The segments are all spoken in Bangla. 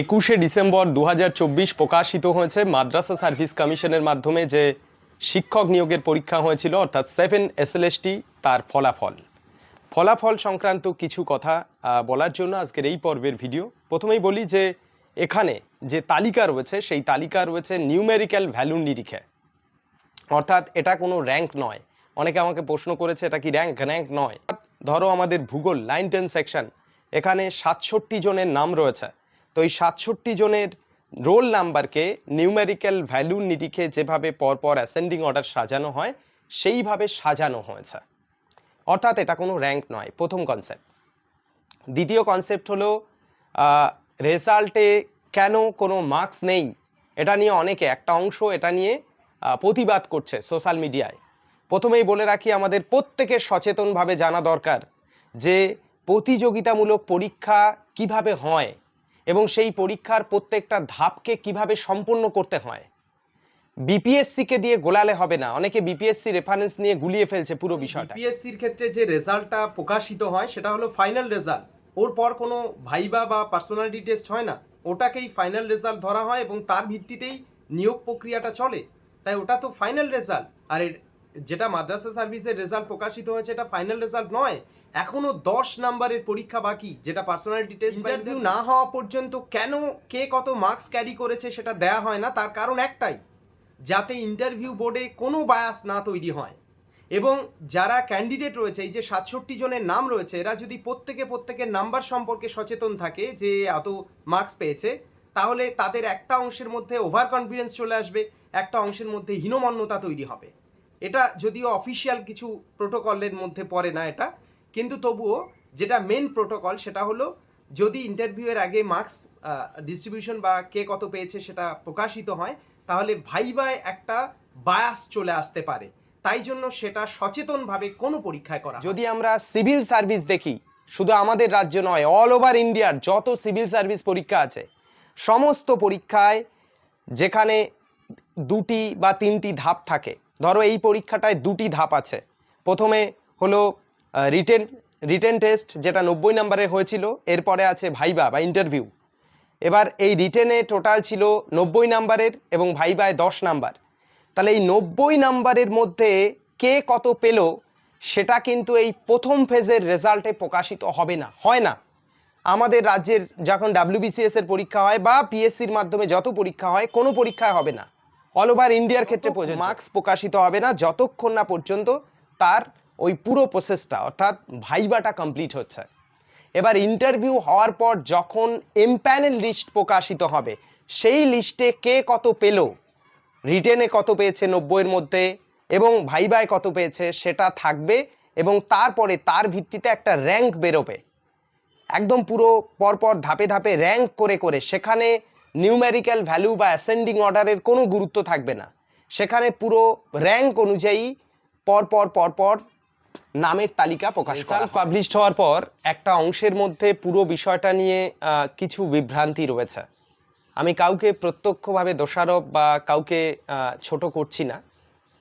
একুশে ডিসেম্বর দু হাজার চব্বিশ প্রকাশিত হয়েছে মাদ্রাসা সার্ভিস কমিশনের মাধ্যমে যে শিক্ষক নিয়োগের পরীক্ষা হয়েছিল, অর্থাৎ সেভেন এসএলএসটি তার ফলাফল। ফলাফল সংক্রান্ত কিছু কথা বলার জন্য আজকের এই পর্বের ভিডিও। প্রথমেই বলি যে এখানে যে তালিকা রয়েছে, সেই তালিকা রয়েছে নিউমেরিক্যাল ভ্যালু নিরিখে। অর্থাৎ এটা কোনো র্যাঙ্ক নয়। অনেকে আমাকে প্রশ্ন করেছে, এটা কি র্যাঙ্ক র্যাঙ্ক নয়। ধরো আমাদের ভূগোল লাইন টেন সেকশন এখানে সাতষট্টি জনের নাম রয়েছে। তো এই সাতষট্টি জনের রোল নাম্বারকে নিউমেরিক্যাল ভ্যালু নিরিখে যেভাবে পরপর অ্যাসেন্ডিং অর্ডার সাজানো হয়, সেইভাবে সাজানো হয়েছে। অর্থাৎ এটা কোনো র্যাঙ্ক নয়, প্রথম কনসেপ্ট। দ্বিতীয় কনসেপ্ট হলো রেজাল্টে কেন কোনো মার্কস নেই? এটা নিয়ে অনেকে, একটা অংশ এটা নিয়ে প্রতিবাদ করছে সোশ্যাল মিডিয়ায়। প্রথমেই বলে রাখি, আমাদের প্রত্যেকের সচেতনভাবে জানা দরকার যে প্রতিযোগিতামূলক পরীক্ষা কীভাবে হয় এবং সেই পরীক্ষার প্রত্যেকটা ধাপকে কীভাবে সম্পূর্ণ করতে হয়? বিপিএসসিকে দিয়ে গোলালে হবে না। অনেকে বিপিএসসি রেফারেন্স নিয়ে গুলিয়ে ফেলছে পুরো বিষয়টা। বিপিএসসির ক্ষেত্রে যে রেজাল্টটা প্রকাশিত হয়, সেটা হলো ফাইনাল রেজাল্ট ওর পর কোনো ভাইবা বা পার্সোনালিটি টেস্ট হয় না। ওটাকেই ফাইনাল রেজাল্ট ধরা হয় এবং তার ভিত্তিতেই নিয়োগ প্রক্রিয়াটা চলে। তাই ওটা তো ফাইনাল রেজাল্ট আর যেটা মাদ্রাসা সার্ভিসের রেজাল্ট প্রকাশিত হয়েছে, এটা ফাইনাল রেজাল্ট নয়। এখনও দশ নাম্বারের পরীক্ষা বাকি যেটা পার্সোনালিটি টেস্ট ইন্টারভিউ না। হওয়া পর্যন্ত কেন কে কত মার্কস ক্যারি করেছে সেটা দেয়া হয় না তার কারণ একটাই যাতে ইন্টারভিউ বোর্ডে কোনো বায়াস না তৈরি হয়। এবং যারা ক্যান্ডিডেট রয়েছে এই যে সাতষট্টি জনের নাম রয়েছে এরা যদি প্রত্যেকে প্রত্যেকের নাম্বার সম্পর্কে সচেতন থাকে যে এত মার্কস পেয়েছে তাহলে তাদের একটা অংশের মধ্যে ওভার কনফিডেন্স চলে আসবে একটা অংশের মধ্যে হীনমন্যতা তৈরি হবে। এটা যদিও অফিসিয়াল কিছু প্রোটোকলের মধ্যে পড়ে না এটা কিন্তু তবুও যেটা মেন প্রোটোকল সেটা হলো যদি ইন্টারভিউয়ের আগে মার্কস ডিস্ট্রিবিউশন বা কে কত পেয়েছে সেটা প্রকাশিত হয়, তাহলে ভাইবায় একটা বায়াস চলে আসতে পারে। তাই জন্য সেটা সচেতনভাবে কোনো পরীক্ষায় করা যদি আমরা সিভিল সার্ভিস দেখি, শুধু আমাদের রাজ্য নয় অল ওভার ইন্ডিয়ার যত সিভিল সার্ভিস পরীক্ষা আছে, সমস্ত পরীক্ষায় যেখানে দুটি বা তিনটি ধাপ থাকে, ধরো এই পরীক্ষাটায় দুটি ধাপ আছে। প্রথমে হলো রিটেন রিটেন টেস্ট যেটা নব্বই নম্বরে হয়েছিল এরপরে আছে ভাইবা বা ইন্টারভিউ এবার এই রিটেনে টোটাল ছিল নব্বই নাম্বারের এবং ভাইবায় দশ নাম্বার। তাহলে এই নব্বই নাম্বারের মধ্যে কে কত পেল সেটা কিন্তু এই প্রথম ফেজের রেজাল্টে প্রকাশিত হবে না হয় না। আমাদের রাজ্যের যখন ডাব্লিউবিসিএস এর পরীক্ষা হয় বা পিএসসির মাধ্যমে যত পরীক্ষা হয় কোনো পরীক্ষায় হবে না। অল ওভার ইন্ডিয়ার ক্ষেত্রে মার্কস প্রকাশিত হবে না যতক্ষণ না পর্যন্ত তার ওই পুরো প্রসেসটা অর্থাৎ ভাইবাটা কমপ্লিট হচ্ছে। এবার ইন্টারভিউ হওয়ার পর যখন এমপ্যানেল লিস্ট প্রকাশিত হবে, সেই লিস্টে কে কত পেল? রিটেনে কত পেয়েছে নব্বইয়ের মধ্যে? এবং ভাইবায় কত পেয়েছে? সেটা থাকবে এবং তারপরে তার ভিত্তিতে একটা র্যাঙ্ক বেরোবে। একদম পুরো পরপর ধাপে ধাপে র্যাঙ্ক করে করে, সেখানে নিউমেরিক্যাল ভ্যালু বা অ্যাসেন্ডিং অর্ডারের কোনো গুরুত্ব থাকবে না। সেখানে পুরো র্যাঙ্ক অনুযায়ী পরপর পরপর নামের তালিকা প্রকাশ রেজাল্ট পাবলিশড হওয়ার পর একটা অংশের মধ্যে পুরো বিষয়টা নিয়ে কিছু বিভ্রান্তি রয়েছে। আমি কাউকে প্রত্যক্ষভাবে দোষারোপ বা কাউকে ছোট করছি না।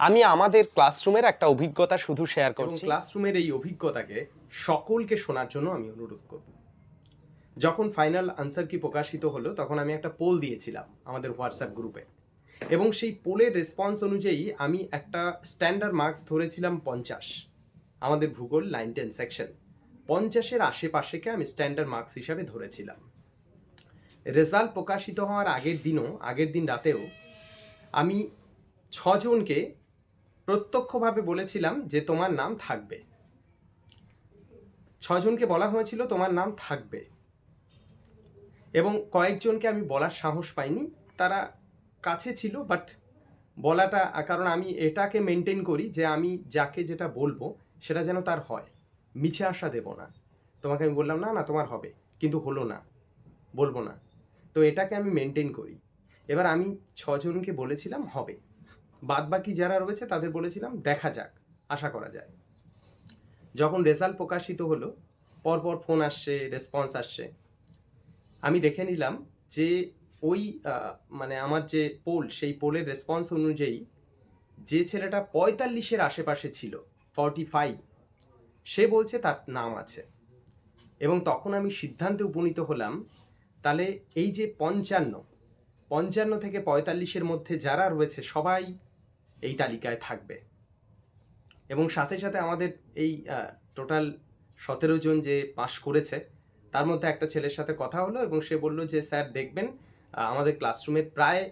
আমি আমাদের ক্লাসরুমের একটা অভিজ্ঞতা শুধু শেয়ার এবং করছি। ক্লাসরুমের এই অভিজ্ঞতাকে সকলকে শোনার জন্য আমি অনুরোধ করব। যখন ফাইনাল আনসার কি প্রকাশিত হলো তখন আমি একটা পোল দিয়েছিলাম আমাদের হোয়াটসঅ্যাপ গ্রুপে এবং সেই পোলের রেসপন্স অনুযায়ী আমি একটা স্ট্যান্ডার্ড মার্কস ধরেছিলাম পঞ্চাশ। আমাদের ভূগোল লাইন টেন সেকশন। পঞ্চাশের আশেপাশেকে আমি স্ট্যান্ডার্ড মার্কস হিসাবে ধরেছিলাম। রেজাল্ট প্রকাশিত হওয়ার আগের দিনও, আগের দিন রাতেও আমি ছজনকে প্রত্যক্ষভাবে বলেছিলাম যে তোমার নাম থাকবে। ছজনকে বলা হয়েছিল তোমার নাম থাকবে। এবং কয়েকজনকে আমি বলার সাহস পাইনি। তারা কাছে ছিল বাট বলাটা, কারণ আমি এটাকে মেনটেন করি যে আমি যাকে যেটা বলব সেটা যেন তার হয়। মিছে আশা দেব না। তোমাকে আমি বললাম, না না, তোমার হবে। কিন্তু হলো না। বলব না। তো এটাকে আমি মেনটেন করি। এবার আমি ছজনকে বলেছিলাম, হবে। বাদ বাকি যারা রয়েছে, তাদের বলেছিলাম, দেখা যাক, আশা করা যায়। যখন রেজাল্ট প্রকাশিত হলো, পরপর ফোন আসছে রেসপন্স আসছে। আমি দেখে নিলাম যে ওই মানে আমার যে পোল সেই পোলের রেসপন্স অনুযায়ী যে ছেলেটা পঁয়তাল্লিশের আশেপাশে ছিল ফর্টি ফাইভ সে বলছে তার নাম আছে। এবং তখন আমি সিদ্ধান্তে উপনীত হলাম, তাহলে এই যে পঞ্চান্ন পঞ্চান্ন থেকে পঁয়তাল্লিশের মধ্যে যারা রয়েছে সবাই এই তালিকায় থাকবে। এবং সাথে সাথে আমাদের এই টোটাল সতেরো জন যে পাশ করেছে, তার মধ্যে একটা ছেলের সাথে কথা হলো এবং সে বলল যে, স্যার, দেখবেন আমাদের ক্লাসরুমের প্রায়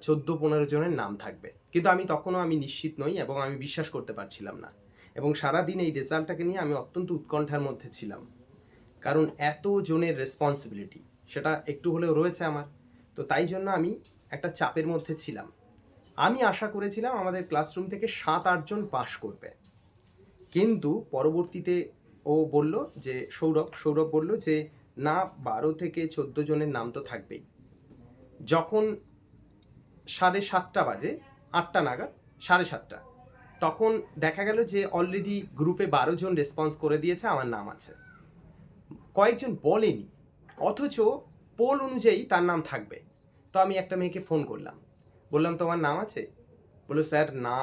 চোদ্দ পনেরো জনের নাম থাকবে। কিন্তু আমি তখনও আমি নিশ্চিত নই এবং আমি বিশ্বাস করতে পারছিলাম না। এবং সারাদিন এই রেজাল্টটাকে নিয়ে আমি অত্যন্ত উৎকণ্ঠার মধ্যে ছিলাম। কারণ এত জনের রেসপন্সিবিলিটি সেটা একটু হলেও রয়েছে আমার। তো তাই জন্য আমি একটা চাপের মধ্যে ছিলাম। আমি আশা করেছিলাম আমাদের ক্লাসরুম থেকে সাত আটজন পাশ করবে। কিন্তু পরবর্তীতে ও বলল যে, সৌরভ সৌরভ বলল যে, না, বারো থেকে চোদ্দ জনের নাম তো থাকবেই। যখন সাড়ে সাতটা বাজে, আটটা নাগাদ, সাড়ে সাতটা তখন দেখা গেল যে অলরেডি গ্রুপে বারো জন রেসপন্স করে দিয়েছে, আমার নাম আছে। কয়েকজন বলেনি, অথচ পোল অনুযায়ী তার নাম থাকবে। তো আমি একটা মেয়েকে ফোন করলাম। বললাম, তোমার নাম আছে? বলল, স্যার, না।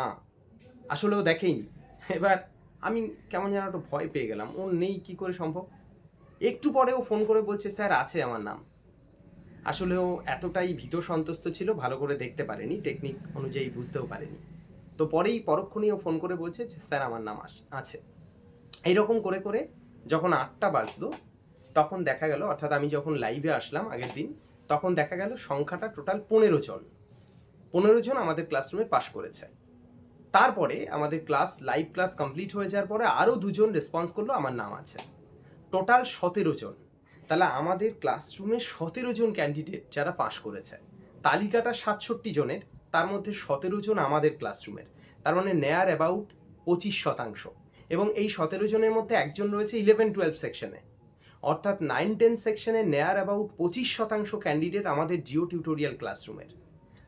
আসলে ও দেখেইনি। এবার আমি কেমন যেন একটু ভয় পেয়ে গেলাম। ও নেই, কি করে সম্ভব? একটু পরে ও ফোন করে বলছে, স্যার, আছে আমার নাম। আসলে ও এতটাই ভীত সন্তুষ্ট ছিল, ভালো করে দেখতে পারেনি টেকনিক অনুযায়ী বুঝতেও পারেনি। তো পরেই পরক্ষণেই ও ফোন করে বলছে যে, স্যার, আমার নাম আস- আছে। এইরকম করে করে যখন আটটা বাজলো, তখন দেখা গেল, অর্থাৎ আমি যখন লাইভে আসলাম আগের দিন, তখন দেখা গেল সংখ্যাটা টোটাল পনেরো জন। পনেরো জন আমাদের ক্লাসরুমে পাশ করেছে। তারপরে আমাদের ক্লাস লাইভ ক্লাস কমপ্লিট হয়ে যাওয়ার পরে আরও দুজন রেসপন্স করল, আমার নাম আছে। টোটাল সতেরো জন। তাহলে আমাদের ক্লাসরুমে সতেরো জন ক্যান্ডিডেট যারা পাশ করেছে। তালিকাটা সাতষট্টি জনের। তার মধ্যে সতেরো জন আমাদের ক্লাসরুমের। তার মানে নেয়ার অ্যাবাউট পঁচিশ শতাংশ। এবং এই সতেরো জনের মধ্যে একজন রয়েছে ইলেভেন টুয়েলভ সেকশনে অর্থাৎ নাইন টেন সেকশনে নেয়ার অ্যাবাউট পঁচিশ শতাংশ ক্যান্ডিডেট আমাদের জিও টিউটোরিয়াল ক্লাসরুমের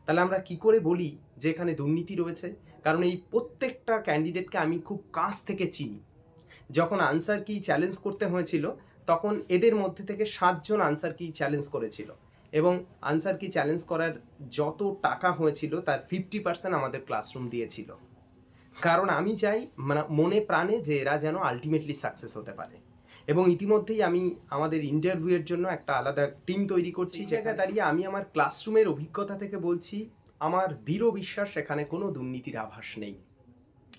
তাহলে আমরা কি করে বলি যে এখানে দুর্নীতি রয়েছে? কারণ এই প্রত্যেকটা ক্যান্ডিডেটকে আমি খুব কাছ থেকে চিনি। যখন আনসার কি চ্যালেঞ্জ করতে হয়েছিল, তখন এদের মধ্যে থেকে সাতজন আনসার কি চ্যালেঞ্জ করেছিল। এবং আনসার কি চ্যালেঞ্জ করার যত টাকা হয়েছিল তার ফিফটি পার্সেন্ট আমাদের ক্লাসরুম দিয়েছিল। কারণ আমি চাই মানে মনে প্রাণে যে এরা যেন আলটিমেটলি সাকসেস হতে পারে। এবং ইতিমধ্যেই আমি আমাদের ইন্টারভিউয়ের জন্য একটা আলাদা টিম তৈরি করছি জায়গায় দাঁড়িয়ে আমি আমার ক্লাসরুমের অভিজ্ঞতা থেকে বলছি আমার দৃঢ় বিশ্বাস সেখানে কোনো দুর্নীতির আভাস নেই।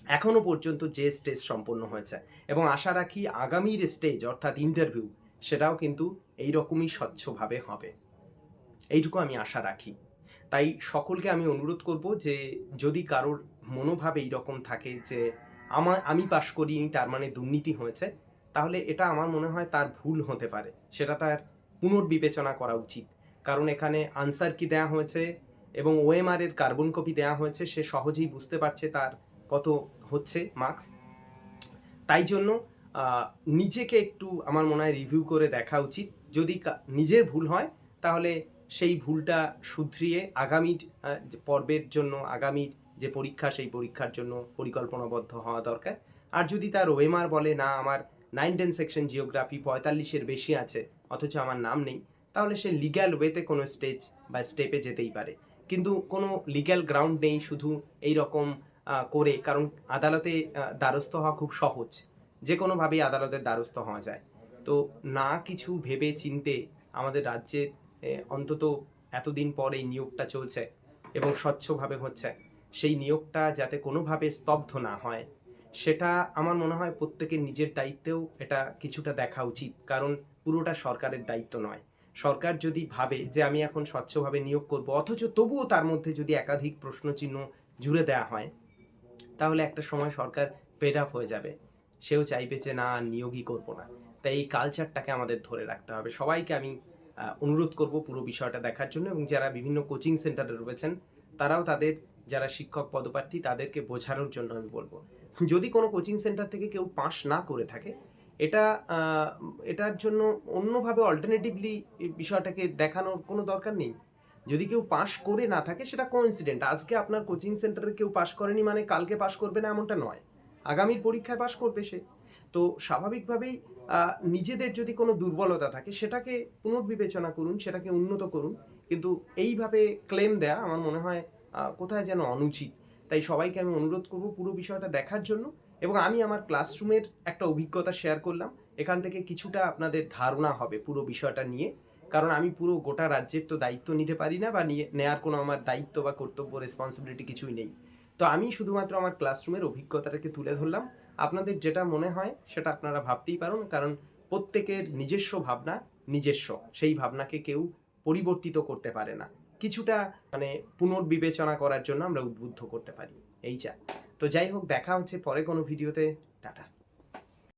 এখনও পর্যন্ত যে স্টেজ সম্পন্ন হয়েছে এবং আশা রাখি আগামীর স্টেজ অর্থাৎ ইন্টারভিউ সেটাও কিন্তু এই রকমই স্বচ্ছভাবে হবে। এইটুকু আমি আশা রাখি। তাই সকলকে আমি অনুরোধ করব যে, যদি কারোর মনোভাব এই রকম থাকে যে আমার আমি পাশ করিনি তার মানে দুর্নীতি হয়েছে, তাহলে এটা আমার মনে হয় তার ভুল হতে পারে। সেটা তার পুনর্বিবেচনা করা উচিত। কারণ এখানে আনসার কি দেওয়া হয়েছে এবং ওএমআর এর কার্বন কপি দেওয়া হয়েছে, সে সহজেই বুঝতে পারছে তার কত হচ্ছে মার্কস। তাই জন্য নিজেকে একটু আমার মনে হয় রিভিউ করে দেখা উচিত। যদি নিজের ভুল হয়, তাহলে সেই ভুলটা শুধরিয়ে আগামী পর্বের জন্য, আগামী যে পরীক্ষা, সেই পরীক্ষার জন্য পরিকল্পনাবদ্ধ হওয়া দরকার। আর যদি তার ওএমআর বলে, না, আমার নাইন টেন সেকশন জিওগ্রাফি পঁয়তাল্লিশের বেশি আছে, অথচ আমার নাম নেই, তাহলে সে লিগ্যাল ওয়েতে কোনো স্টেজ বা স্টেপে যেতেই পারে। কিন্তু কোনো লিগ্যাল গ্রাউন্ড নেই শুধু এই রকম করে, কারণ আদালতে দ্বারস্থ হওয়া খুব সহজ। যে কোনোভাবেই আদালতের দ্বারস্থ হওয়া যায়। তো না কিছু ভেবে চিনতে আমাদের রাজ্যে অন্তত এতদিন পর এই নিয়োগটা চলছে এবং স্বচ্ছভাবে হচ্ছে। সেই নিয়োগটা যাতে কোনোভাবে স্তব্ধ না হয়, সেটা আমার মনে হয় প্রত্যেকের নিজের দায়িত্বেও এটা কিছুটা দেখা উচিত। কারণ পুরোটা সরকারের দায়িত্ব নয়। সরকার যদি ভাবে যে আমি এখন স্বচ্ছভাবে নিয়োগ করব, অথচ তবুও তার মধ্যে যদি একাধিক প্রশ্নচিহ্ন জুড়ে দেওয়া হয়, তাহলে একটা সময় সরকার পেড আপ হয়ে যাবে। সেও চাইবে যে না, নিয়োগই করব না। তাই এই কালচারটাকে আমাদের ধরে রাখতে হবে। সবাইকে আমি অনুরোধ করব পুরো বিষয়টা দেখার জন্য এবং যারা বিভিন্ন কোচিং সেন্টারে রয়েছেন, তারাও তাদের, যারা শিক্ষক, পদপ্রার্থী, তাদেরকে বোঝানোর জন্য আমি বলব। যদি কোনো কোচিং সেন্টার থেকে কেউ পাস না করে থাকে, এটা এটার জন্য অন্যভাবে অল্টারনেটিভলি বিষয়টাকে দেখানোর কোনো দরকার নেই। যদি কেউ পাস করে না থাকে, সেটা কোইন্সিডেন্ট আজকে আপনার কোচিং সেন্টারে কেউ পাস করেনি মানে কালকে পাস করবে না এমনটা নয়। আগামীর পরীক্ষায় পাস করবে সে। তো স্বাভাবিকভাবেই নিজেদের যদি কোনো দুর্বলতা থাকে, সেটাকে পুনর্বিবেচনা করুন, সেটাকে উন্নত করুন। কিন্তু এইভাবে ক্লেম দেয়া আমার মনে হয় কোথায় যেন অনুচিত। তাই সবাইকে আমি অনুরোধ করব পুরো বিষয়টা দেখার জন্য এবং আমি আমার ক্লাসরুমের একটা অভিজ্ঞতা শেয়ার করলাম। এখান থেকে কিছুটা আপনাদের ধারণা হবে পুরো বিষয়টা নিয়ে। কারণ আমি পুরো গোটা রাজ্যের তো দায়িত্ব নিতে পারি না বা নিয়ে নেওয়ার কোনো আমার দায়িত্ব বা কর্তব্য রেসপন্সিবিলিটি কিছুই নেই। তো আমি শুধুমাত্র আমার ক্লাসরুমের অভিজ্ঞতাটাকে তুলে ধরলাম। আপনাদের যেটা মনে হয়, সেটা আপনারা ভাবতেই পারুন, কারণ প্রত্যেকের নিজস্ব ভাবনা, নিজস্ব। সেই ভাবনাকে কেউ পরিবর্তিত করতে পারে না। কিছুটা মানে পুনর্বিবেচনা করার জন্য আমরা উদ্বুদ্ধ করতে পারি। এই যা। তো যাই হোক, দেখা হচ্ছে পরে কোনো ভিডিওতে। টাটা।